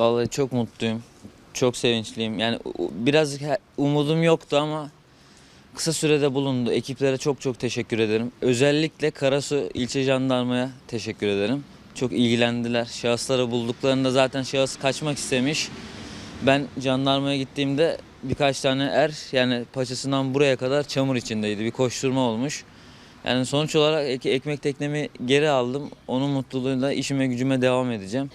Vallahi çok mutluyum. Çok sevinçliyim. Yani u- biraz he- umudum yoktu ama kısa sürede bulundu. Ekiplere çok çok teşekkür ederim. Özellikle Karasu İlçe Jandarmaya teşekkür ederim. Çok ilgilendiler. Şahısları bulduklarında zaten şahıs kaçmak istemiş. Ben jandarmaya gittiğimde birkaç tane er yani paçasından buraya kadar çamur içindeydi. Bir koşturma olmuş. Yani sonuç olarak ek- ekmek teknemi geri aldım. Onun mutluluğuyla işime gücüme devam edeceğim.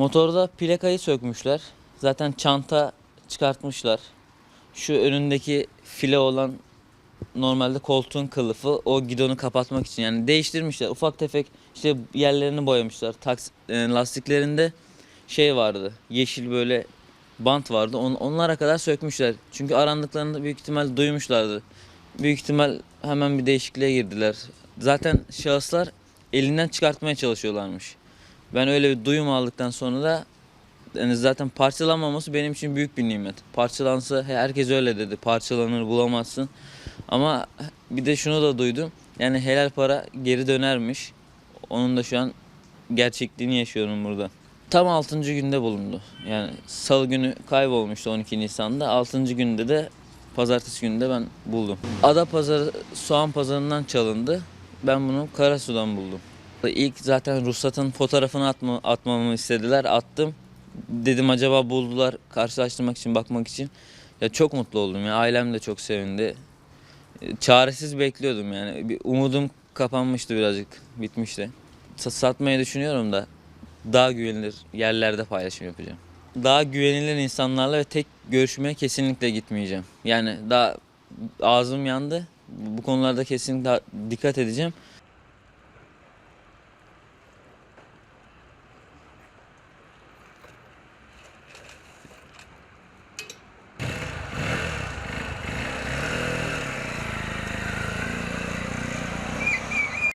Motorda plakayı sökmüşler. Zaten çanta çıkartmışlar. Şu önündeki file olan normalde koltuğun kılıfı o gidonu kapatmak için yani değiştirmişler. Ufak tefek işte yerlerini boyamışlar. Taks e, lastiklerinde şey vardı. Yeşil böyle bant vardı. On, onlara kadar sökmüşler. Çünkü arandıklarında büyük ihtimal duymuşlardı. Büyük ihtimal hemen bir değişikliğe girdiler. Zaten şahıslar elinden çıkartmaya çalışıyorlarmış. Ben öyle bir duyum aldıktan sonra da yani zaten parçalanmaması benim için büyük bir nimet. Parçalansa herkes öyle dedi. Parçalanır bulamazsın. Ama bir de şunu da duydum. Yani helal para geri dönermiş. Onun da şu an gerçekliğini yaşıyorum burada. Tam 6. günde bulundu. Yani salı günü kaybolmuştu 12 Nisan'da. 6. günde de pazartesi günü ben buldum. Ada pazarı soğan pazarından çalındı. Ben bunu Karasu'dan buldum. İlk zaten ruhsatın fotoğrafını atma, atmamı istediler. Attım. Dedim acaba buldular karşılaştırmak için bakmak için. Ya çok mutlu oldum ya. Ailem de çok sevindi. E, Çaresiz bekliyordum yani. Bir umudum kapanmıştı birazcık. Bitmişti. Sa- Satmayı düşünüyorum da daha güvenilir yerlerde paylaşım yapacağım. Daha güvenilir insanlarla ve tek görüşmeye kesinlikle gitmeyeceğim. Yani daha ağzım yandı. Bu konularda kesinlikle dikkat edeceğim.